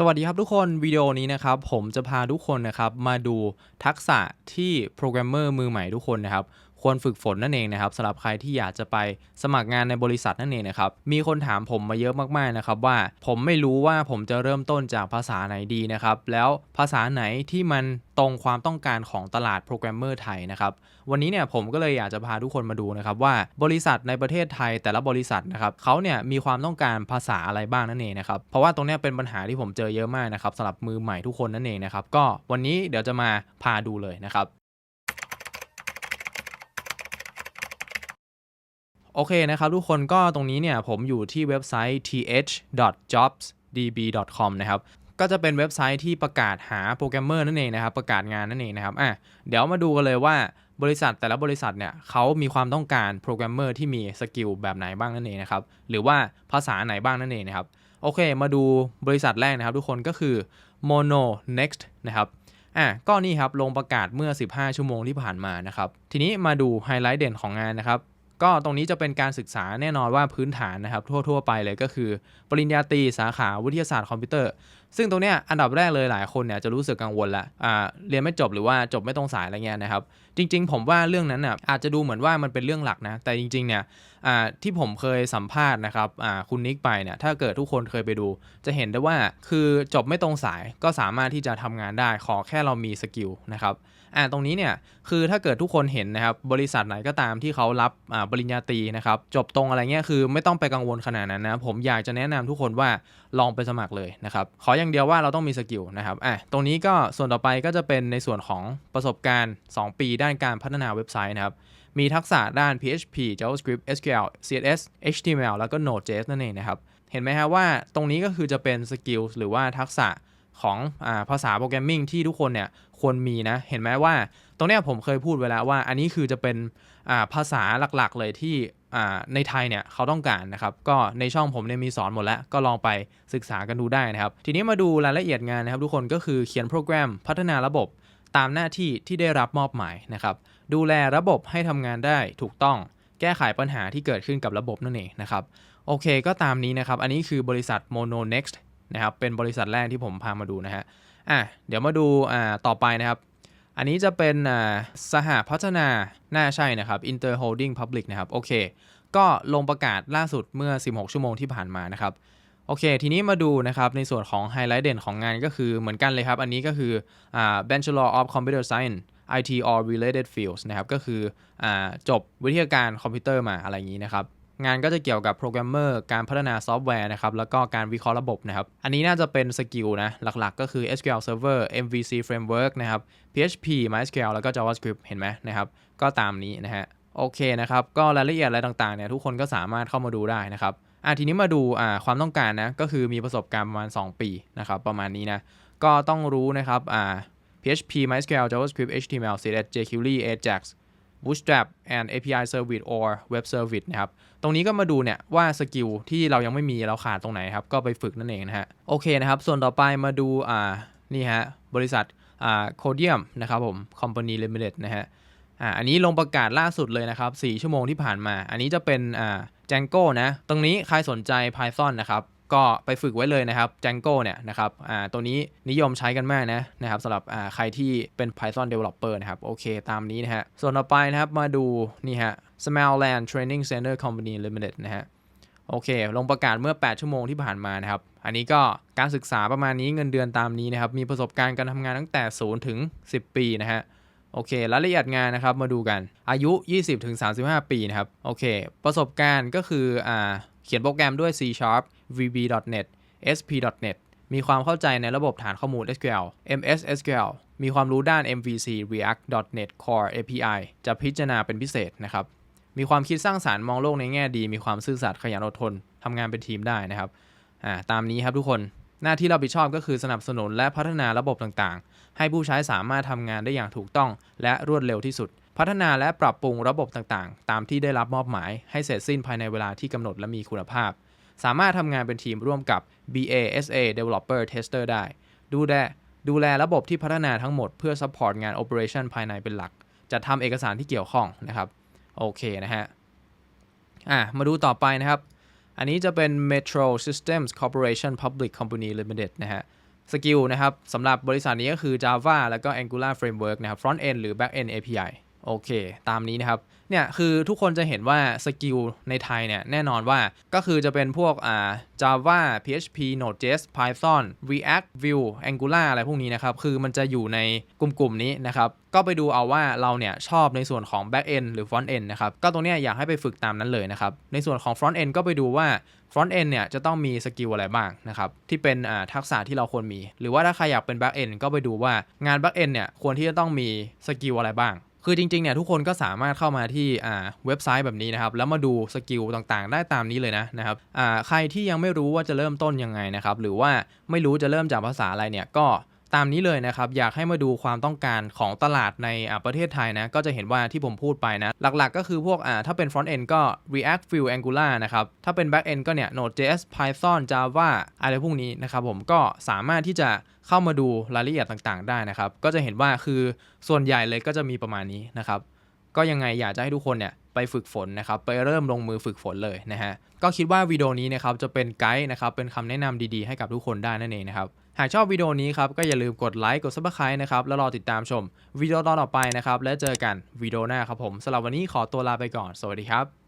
สวัสดีครับทุกคนวิดีโอนี้นะครับผมจะพาทุกคนนะครับมาดูทักษะที่โปรแกรมเมอร์มือใหม่ทุกคนนะครับ ควรฝึกฝนนั่นเองนะครับสำหรับใครที่อยากจะไปสมัครงานในบริษัทนั่นเองนะครับมีคนถามผมมาเยอะมากๆนะครับว่าผมไม่รู้ว่าผมจะเริ่มต้นจากภาษาไหนดีนะครับแล้วภาษาไหนที่มันตรงความต้องการของตลาดโปรแกรมเมอร์ไทยนะครับวันนี้เนี่ยผมก็เลยอยากจะพาทุกคนมาดูนะครับว่าบริษัทในประเทศไทยแต่ละบริษัทนะครับเขาเนี่ยมีความต้องการภาษาอะไรบ้างนั่นเองนะครับเพราะว่าตรงเนี้ยเป็นปัญหาที่ผมเจอเยอะมากนะครับสำหรับมือใหม่ทุกคนนั่นเองนะครับก็วันนี้เดี๋ยวจะมาพาดูเลยนะครับ โอเคนะครับทุกคนก็ตรงนี้เนี่ยผมอยู่ที่เว็บไซต์ th.jobsdb.com นะครับก็จะเป็นเว็บไซต์ที่ประกาศหาโปรแกรมเมอร์นั่นเองนะครับ ประกาศงานนั่นเองนะครับอะเดี๋ยวมาดูกันเลยว่าบริษัทแต่ละบริษัทเนี่ยเขามีความต้องการโปรแกรมเมอร์ที่มีสกิลแบบไหนบ้างนั่นเองนะครับ หรือว่าภาษาไหนบ้างนั่นเองนะครับ โอเค มาดูบริษัทแรกนะครับ ทุกคนก็คือ Mono Next นะครับอะก็นี่ครับลงประกาศเมื่อ 15 ชั่วโมงที่ผ่านมานะครับ ทีนี้มาดูไฮไลท์เด่นของงานนะครับ ก็ตรงนี้จะเป็นการศึกษาแน่นอนว่าพื้นฐานนะครับทั่ว ๆ ไปเลยก็คือ ปริญญาตรีสาขาวิทยาศาสตร์คอมพิวเตอร์ซึ่งตรงเนี้ยอันดับแรกเลยหลายคนเนี่ยจะรู้สึกกังวลละอ่าเรียนไม่จบหรือว่าจบไม่ตรงสายอะไรเงี้ยนะครับ จริง ๆ ผมว่าเรื่องนั้นน่ะอาจจะดูเหมือนว่ามันเป็นเรื่องหลักนะ แต่จริง ๆ เนี่ยอ่าที่ผมเคยสัมภาษณ์นะครับอ่าคุณนิกไปเนี่ยถ้าเกิดทุกคนเคยไปดู จะเห็นได้ว่าคือจบไม่ตรงสายก็สามารถที่จะทำงานได้ขอแค่เรามีสกิลนะครับอ่าตรงนี้เนี่ยคือถ้าเกิดทุกคนเห็นนะครับบริษัทไหนก็ตามที่เขารับอ่าปริญญาตรีนะครับจบตรงอะไรเงี้ยคือไม่ต้องไปกังวลขนาดนั้นนะผมอยากจะแนะนำทุกคนว่าลองไปสมัครเลยนะครับขออย่างเดียวว่าเราต้องมีสกิลนะครับอะตรงนี้ก็ส่วนต่อไปก็จะเป็นในส่วนของประสบการณ์ 2 ปีด้านการพัฒนาเว็บไซต์นะครับ มีทักษะด้าน PHP JavaScript SQL CSS HTML แล้วก็ Node.js นั่นเองนะครับ เห็นไหมฮะว่าตรงนี้ก็คือจะเป็นสกิลหรือว่าทักษะ ของอาภาษาโปรแกรมมิ่งที่ทุกคนเนี่ยควรมีนะ เห็นไหมว่า ตรงเนี้ยผมเคยพูดไว้แล้วว่า อันนี้คือจะเป็นาภาษาหลักๆเลยที่ในไทยเนี่ยเขาต้องการนะครับ ก็ในช่องผมเนี่ยมีสอนหมดแล้ว ก็ลองไปศึกษากันดูได้นะครับ ทีนี้มาดูรายละเอียดงานนะครับ ทุกคนก็คือเขียนโปรแกรมพัฒนาระบบตามหน้าที่ที่ได้รับมอบหมายนะครับ ดูแลระบบให้ทำงานได้ถูกต้องแก้ไขปัญหาที่เกิดขึ้นกับระบบนั่นเองนะครับ โอเคก็ตามนี้นะครับ อันนี้คือบริษัท Mono Next นะครับเป็นบริษัทแรกที่ผมพามาดูนะฮะอะเดี๋ยวมาดูอ่าต่อไปนะครับอันนี้จะเป็นอ่าสหพัฒนาน่าใช่นะครับ Inter Holding Public นะครับโอเค ก็ลงประกาศล่าสุดเมื่อ 16 ชั่วโมงที่ผ่านมานะครับโอเค ทีนี้มาดูนะครับในส่วนของไฮไลท์เด่นของงานก็คือเหมือนกันเลยครับ อันนี้ก็คืออ่า Bachelor of Computer Science IT or related fields นะครับ ก็คืออ่าจบวิทยาการคอมพิวเตอร์มาอะไรอย่างนี้นะครับ งานก็จะเกี่ยวกับโปรแกรมเมอร์การพัฒนาซอฟต์แวร์นะครับแล้วก็การวิเคราะห์ระบบนะครับ อันนี้น่าจะเป็นสกิลนะหลักๆ ก็คือ SQL Server MVC Framework นะครับ PHP MySQL แล้วก็ JavaScript เห็นไหมนะครับ ก็ตามนี้นะฮะโอเคนะครับ ก็รายละเอียดอะไรต่างๆเนี่ยทุกคนก็สามารถเข้ามาดูได้นะครับอะทีนี้มาดูอ่าความต้องการนะก็คือมีประสบการณ์ประมาณ 2 ปีนะครับประมาณนี้นะก็ต้องรู้นะครับอ่า PHP MySQL JavaScript HTML CSS jQuery Ajax Bootstrap and API Service or Web Service นะครับ ตรงนี้ก็มาดูเนี่ยว่าสกิลที่เรายังไม่มีเราขาดตรงไหนครับ ก็ไปฝึกนั่นเองนะฮะ โอเคนะครับ ส่วนต่อไปมาดูอ่านี่ฮะ บริษัทอ่าโคเดียมนะครับผม Company Limited นะฮะอ่าอันนี้ลงประกาศล่าสุดเลยนะครับ 4 ชั่วโมงที่ผ่านมา อันนี้จะเป็นอ่า Django นะ ตรงนี้ใครสนใจ Python นะครับ ก็ไปฝึกไว้เลยนะครับ Django เนี่ยนะครับอ่าตัวนี้นิยมใช้กันมากนะนะครับสำหรับอ่าใครที่เป็น Python developer นะครับโอเคตามนี้นะฮะส่วนต่อไปนะครับมาดูนี่ฮะ Smileland Training Center Company Limited นะฮะโอเค ลงประกาศเมื่อ 8 ชั่วโมงที่ผ่านมานะครับ อันนี้ก็การศึกษาประมาณนี้เงินเดือนตามนี้นะครับ มีประสบการณ์การทำงานตั้งแต่ 0 ถึง 10 ปีนะฮะ โอเครายละเอียดงานนะครับมาดูกันอายุ 20ถึง35 ปีนะครับโอเค ประสบการณ์ก็คืออ่าเขียนโปรแกรมด้วย C Sharp VB.NET SP.NET มีความเข้าใจในระบบฐานข้อมูล SQL MS SQL มีความรู้ด้าน MVC React .NET Core API จะพิจารณาเป็นพิเศษนะครับ มีความคิดสร้างสารรค์มองโลกในแง่ดี มีความซื่อสัตย์ขยันอดทนทำงานเป็นทีมได้นะครับ อ่า ตามนี้ครับทุกคน หน้าที่รับผิดชอบก็คือสนับสนุนและพัฒนาระบบต่างๆ ให้ผู้ใช้สามารถทำงานได้อย่างถูกต้องและรวดเร็วที่สุด พัฒนาและปรับปรุงระบบต่างๆ ตามที่ได้รับมอบหมายให้เสร็จสิ้นภายในเวลาที่กำหนดและมีคุณภาพ สามารถทำงานเป็นทีมร่วมกับ BA SA Developer Tester ได้ ดูแลดูแลระบบที่พัฒนาทั้งหมดเพื่อ support งาน operation ภายในเป็นหลัก จัดทำเอกสารที่เกี่ยวข้องนะครับ โอเคนะฮะ อะ มาดูต่อไปนะครับ อันนี้จะเป็น Metro Systems Corporation Public Company Limited นะฮะสกิลนะครับสำหรับ บริษัทนี้ก็คือ Java แล้วก็ Angular Framework นะครับ Front End หรือ Back End API โอเค ตามนี้นะครับเนี่ยคือทุกคนจะเห็นว่าสกิลในไทยเนี่ยแน่นอนว่าก็คือจะเป็นพวกอ่า Java PHP Node.js Python React Vue Angular อะไรพวกนี้นะครับ คือมันจะอยู่ในกลุ่มๆนี้นะครับ ก็ไปดูเอาว่าเราเนี่ยชอบในส่วนของ Back End หรือ Front End นะครับ ก็ตรงเนี้ยอยากให้ไปฝึกตามนั้นเลยนะครับ ในส่วนของ Front End ก็ไปดูว่า Front End เนี่ยจะต้องมีสกิลอะไรบ้างนะครับที่เป็นอ่าทักษะที่เราควรมี หรือว่าถ้าใครอยากเป็น Back End ก็ไปดูว่างาน Back End เนี่ยควรที่จะต้องมีสกิลอะไรบ้าง คือจริงๆเนี่ยทุกคนก็สามารถเข้ามาที่อ่าเว็บไซต์แบบนี้นะครับ แล้วมาดูสกิลต่างๆ ได้ตามนี้เลยนะนะครับอ่าใครที่ยังไม่รู้ว่าจะเริ่มต้นยังไงนะครับหรือว่าไม่รู้จะเริ่มจากภาษาอะไรเนี่ยก็ ตามนี้เลยนะครับ อยากให้มาดูความต้องการของตลาดในประเทศไทยนะ ก็จะเห็นว่าที่ผมพูดไปนะ หลักๆ ก็คือพวกอ่าถ้าเป็น front end ก็ React Vue Angular นะครับ ถ้าเป็น back end ก็เนี่ย Node.js Python Java อะไรพวกนี้นะครับผมก็สามารถที่จะเข้ามาดูรายละเอียดต่างๆ ได้นะครับ ก็จะเห็นว่าคือส่วนใหญ่เลยก็จะมีประมาณนี้นะครับก็ยังไงอยากจะให้ทุกคนเนี่ยไปฝึกฝนนะครับ ไปเริ่มลงมือฝึกฝนเลยนะฮะก็คิดว่าวิดีโอนี้นะครับจะเป็นไกด์นะครับเป็นคำแนะนำดีๆ ให้กับทุกคนได้นั่นเองนะครับ หากชอบวิดีโอนี้ครับก็อย่าลืมกดไลค์กดซับสไครต์นะครับแล้วรอติดตามชมวิดีโอตอนต่อไปนะครับแล้วเจอกันวิดีโอหน้าครับผมสำหรับวันนี้ขอตัวลาไปก่อน สวัสดีครับ